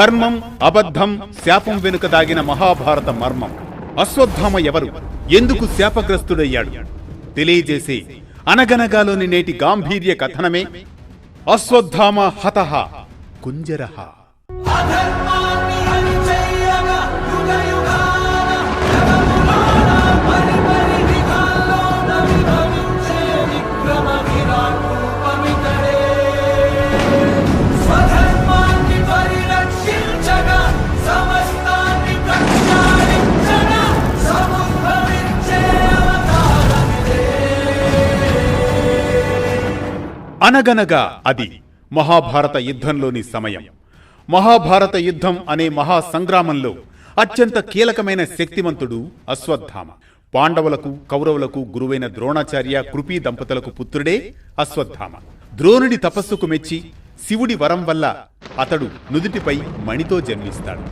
ధర్మం అబద్ధం శాపం వెనుక దాగిన మహాభారత మర్మం. అశ్వత్థామ ఎవరు? ఎందుకు శాపగ్రస్తుడయ్యాడు? తెలియజేసే అనగనగాలోని నేటి గాంభీర్య కథనమే అశ్వత్థామ హతహ కుంజరహ అనగనగా అది మహాభారత యుద్ధంలోని సమయం. మహాభారత యుద్ధం అనే మహా సంగ్రామంలో అత్యంత కీలకమైన శక్తివంతుడు అశ్వత్థామ. పాండవులకు కౌరవులకు గురువైన ద్రోణాచార్య కృపీ దంపతులకు పుత్రుడే అశ్వత్థామ. ద్రోణుడి తపస్సుకు మెచ్చి శివుడి వరం వల్ల అతడు నుదుటిపై మణితో జన్మిస్తాడు.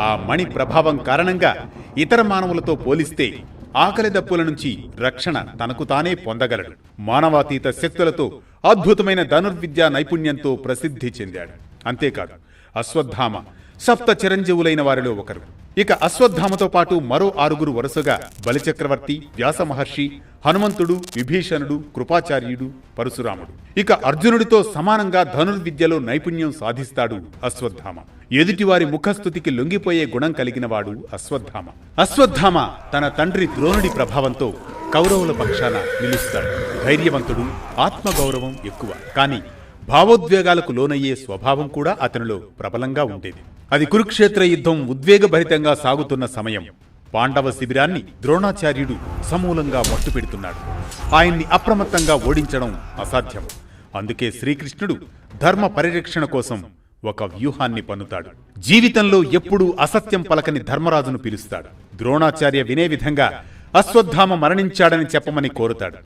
ఆ మణి ప్రభావం కారణంగా ఇతర మానవులతో పోలిస్తే ఆకలి దప్పుల నుంచి రక్షణ తనకు తానే పొందగలడు. మానవాతీత శక్తులతో అద్భుతమైన ధనుర్విద్యా నైపుణ్యంతో ప్రసిద్ధి చెందాడు. అంతేకాదు అశ్వత్థామ సప్త చిరంజీవులైన వారిలో ఒకరు. ఇక అశ్వత్థామతో పాటు మరో ఆరుగురు వరుసగా బలిచక్రవర్తి వ్యాస మహర్షి హనుమంతుడు విభీషణుడు కృపాచార్యుడు పరశురాముడు. ఇక అర్జునుడితో సమానంగా ధనుర్విద్యలో నైపుణ్యం సాధిస్తాడు అశ్వత్థామ. ఎదుటివారి ముఖస్థుతికి లొంగిపోయే గుణం కలిగినవాడు అశ్వత్థామ. అశ్వత్థామ తన తండ్రి ద్రోణుడి ప్రభావంతో కౌరవుల పక్షాన నిలుస్తాడు. ధైర్యవంతుడు ఆత్మగౌరవం ఎక్కువ. కానీ భావోద్వేగాలకు లోనయ్యే స్వభావం కూడా అతనిలో ప్రబలంగా ఉండేది. అది కురుక్షేత్ర యుద్ధం ఉద్వేగభరితంగా సాగుతున్న సమయం. పాండవ శిబిరాన్ని ద్రోణాచార్యుడు సమూలంగా మట్టుపెడుతున్నాడు. ఆయన్ని అప్రమత్తంగా ఓడించడం అసాధ్యం. అందుకే శ్రీకృష్ణుడు ధర్మ పరిరక్షణ కోసం ఒక వ్యూహాన్ని పన్నుతాడు. జీవితంలో ఎప్పుడూ అసత్యం పలకని ధర్మరాజును పిలుస్తాడు. ద్రోణాచార్య వినే విధంగా అశ్వత్థామ మరణించాడని చెప్పమని కోరుతాడు.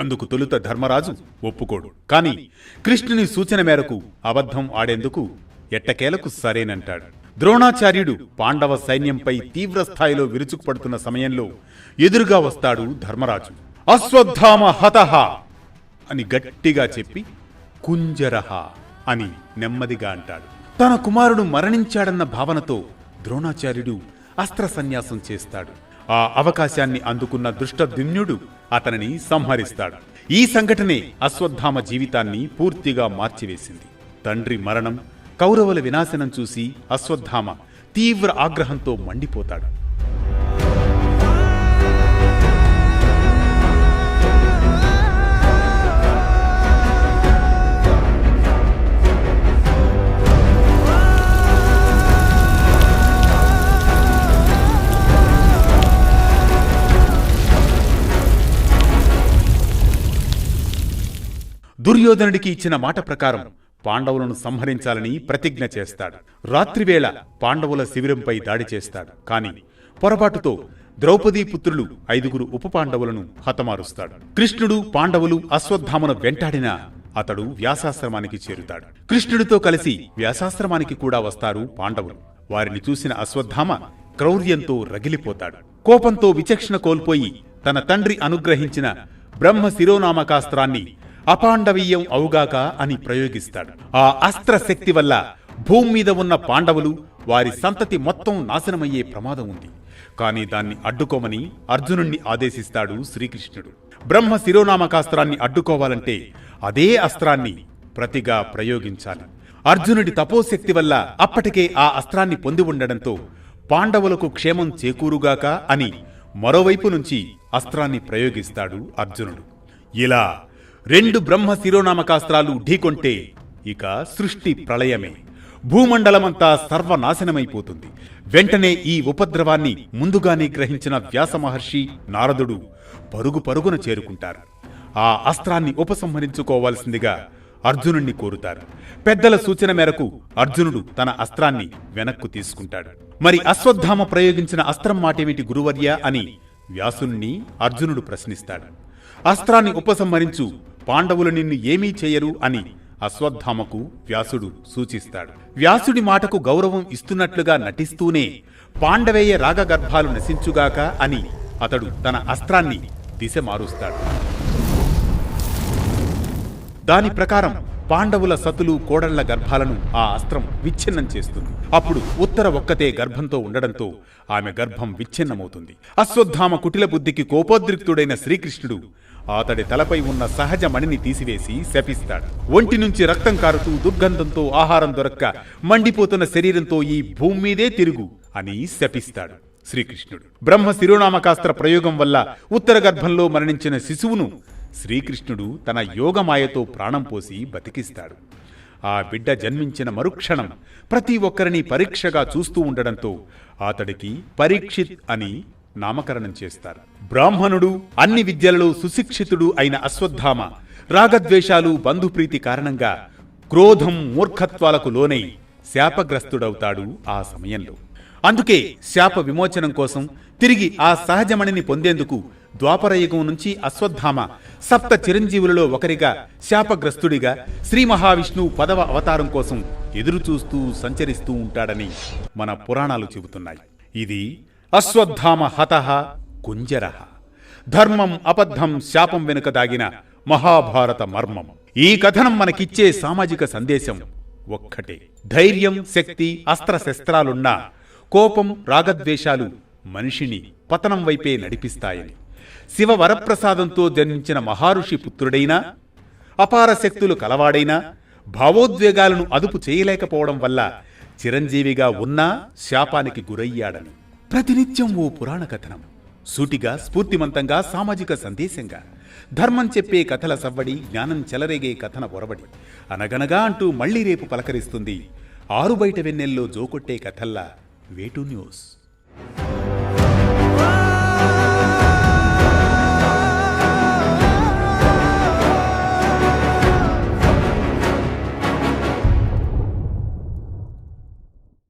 అందుకు తొలుత ధర్మరాజు ఒప్పుకోడు. కాని కృష్ణుని సూచన మేరకు అబద్ధం ఆడేందుకు ఎట్టకేలకు సరేనంటాడు. ద్రోణాచార్యుడు పాండవ సైన్యంపై తీవ్ర స్థాయిలో విరుచుకుపడుతున్న సమయంలో ఎదురుగా వస్తాడు ధర్మరాజు. అశ్వత్థామ హతహ అని గట్టిగా చెప్పి కుంజరహ అని నెమ్మదిగా అంటాడు. తన కుమారుడు మరణించాడన్న భావనతో ద్రోణాచార్యుడు అస్త్ర సన్యాసం చేస్తాడు. ఆ అవకాశాన్ని అందుకున్న దృష్టద్యుమ్నుడు అతనిని సంహరిస్తాడు. ఈ సంఘటనే అశ్వత్థామ జీవితాన్ని పూర్తిగా మార్చివేసింది. తండ్రి మరణం కౌరవుల వినాశనం చూసి అశ్వత్థామ తీవ్ర ఆగ్రహంతో మండిపోతాడు. దుర్యోధనుడికి ఇచ్చిన మాట ప్రకారం పాండవులను సంహరించాలని ప్రతిజ్ఞ చేస్తాడు. రాత్రివేళ పాండవుల శిబిరంపై దాడి చేస్తాడు. కాని పొరపాటుతో ద్రౌపదీ పుత్రులు ఐదుగురు ఉప పాండవులను హతమారుస్తాడు. కృష్ణుడు పాండవులు అశ్వత్థామను వెంటాడిన అతడు వ్యాసాశ్రమానికి చేరుతాడు. కృష్ణుడితో కలిసి వ్యాసాశ్రమానికి కూడా వస్తారు పాండవులు. వారిని చూసిన అశ్వత్థామ క్రౌర్యంతో రగిలిపోతాడు. కోపంతో విచక్షణ కోల్పోయి తన తండ్రి అనుగ్రహించిన బ్రహ్మ శిరోనామకాస్త్రాన్ని అపాండవీయం అవుగాక అని ప్రయోగిస్తాడు. ఆ అస్త్ర శక్తి వల్ల భూమి మీద ఉన్న పాండవులు వారి సంతతి మొత్తం నాశనమయ్యే ప్రమాదం ఉంది. కానీ దాన్ని అడ్డుకోమని అర్జునుణ్ణి ఆదేశిస్తాడు శ్రీకృష్ణుడు. బ్రహ్మ శిరోనామకాస్త్రాన్ని అడ్డుకోవాలంటే అదే అస్త్రాన్ని ప్రతిగా ప్రయోగించాలి. అర్జునుడి తపోశక్తి వల్ల అప్పటికే ఆ అస్త్రాన్ని పొంది ఉండడంతో పాండవులకు క్షేమం చేకూరుగాక అని మరోవైపు నుంచి అస్త్రాన్ని ప్రయోగిస్తాడు అర్జునుడు. ఇలా రెండు బ్రహ్మ శిరోనామకాస్త్రాలు ఢీకొంటే ఇక సృష్టి ప్రళయమే. భూమండలమంతా సర్వనాశనమైపోతుంది. వెంటనే ఈ ఉపద్రవాన్ని ముందుగానే గ్రహించిన వ్యాస మహర్షి నారదుడు పరుగు పరుగున చేరుకుంటారు. ఆ అస్త్రాన్ని ఉపసంహరించుకోవాల్సిందిగా అర్జునుణ్ణి కోరుతారు. పెద్దల సూచన మేరకు అర్జునుడు తన అస్త్రాన్ని వెనక్కు తీసుకుంటాడు. మరి అశ్వత్థామ ప్రయోగించిన అస్త్రం మాటేమిటి గురువర్య అని వ్యాసుణ్ణి అర్జునుడు ప్రశ్నిస్తాడు. అస్త్రాన్ని ఉపసంహరించు పాండవులు నిన్ను ఏమీ చేయరు అని అశ్వత్థామకు వ్యాసుడు సూచిస్తాడు. వ్యాసుడి మాటకు గౌరవం ఇస్తున్నట్లుగా నటిస్తూనే పాండవేయ రాగగర్భాలు నశించుగాక అని అతడు తన అస్త్రాన్ని దిశ మారుస్తాడు. దాని ప్రకారం పాండవుల సతులు కోడళ్ళ గర్భాలను ఆ అస్త్రం విచ్ఛిన్నం చేస్తుంది. అప్పుడు ఉత్తర ఒక్కతే గర్భంతో ఉండడంతో ఆమె గర్భం విచ్ఛిన్నమవుతుంది. అశ్వత్థామ కుటిల బుద్ధికి కోపోద్రిక్తుడైన శ్రీకృష్ణుడు అతడి తలపై ఉన్న సహజ మణిని తీసివేసి శపిస్తాడు. ఒంటి నుంచి రక్తం కారుతూ దుర్గంధంతో ఆహారం దొరక్క మండిపోతున్న శరీరంతో ఈ భూమి మీదే తిరుగు అని శపిస్తాడు శ్రీకృష్ణుడు. బ్రహ్మ శిరోనామకాస్త్ర ప్రయోగం వల్ల ఉత్తర గర్భంలో మరణించిన శిశువును శ్రీకృష్ణుడు తన యోగమాయతో ప్రాణం పోసి బతికిస్తాడు. ఆ బిడ్డ జన్మించిన మరుక్షణం ప్రతి ఒక్కరిని పరీక్షగా చూస్తూ ఉండడంతో అతడికి పరీక్షిత్ అని నామకరణం చేస్తారు. బ్రాహ్మణుడు అన్ని విద్యలలో సుశిక్షితుడు అయిన అశ్వత్థామ రాగద్వేషాలు బంధుప్రీతి కారణంగా క్రోధం మూర్ఖత్వాలకు లోనై శాపగ్రస్తుడవుతాడు ఆ సమయంలో. అందుకే శాప విమోచనం కోసం తిరిగి ఆ సహజమణిని పొందేందుకు ద్వాపరయుగం నుంచి అశ్వత్థామ సప్త చిరంజీవులలో ఒకరిగా శాపగ్రస్తుడిగా శ్రీ మహావిష్ణువు పదవ అవతారం కోసం ఎదురుచూస్తూ సంచరిస్తూ ఉంటాడని మన పురాణాలు చెబుతున్నాయి. ఇది అశ్వత్థామ హత కుంజర. ధర్మం అబద్ధం శాపం వెనుక దాగిన మహాభారత మర్మం. ఈ కథనం మనకిచ్చే సామాజిక సందేశం ఒక్కటే. ధైర్యం శక్తి అస్త్రశస్త్రాలున్నా కోపం రాగద్వేషాలు మనిషిని పతనం వైపే నడిపిస్తాయని. శివ వరప్రసాదంతో జన్మించిన మహారుషి పుత్రుడైనా అపార శక్తులు కలవాడైనా భావోద్వేగాలను అదుపు చేయలేకపోవడం వల్ల చిరంజీవిగా ఉన్నా శాపానికి గురయ్యాడని. ప్రతినిత్యం ఓ పురాణ కథనం సూటిగా స్ఫూర్తిమంతంగా సామాజిక సందేశంగా. ధర్మం చెప్పే కథల సవ్వడి జ్ఞానం చెలరేగే కథన ఒరవడి. అనగనగా అంటూ మళ్ళీ రేపు పలకరిస్తుంది ఆరు బయట వెన్నెల్లో జోకొట్టే కథల్లా వేటు న్యూస్.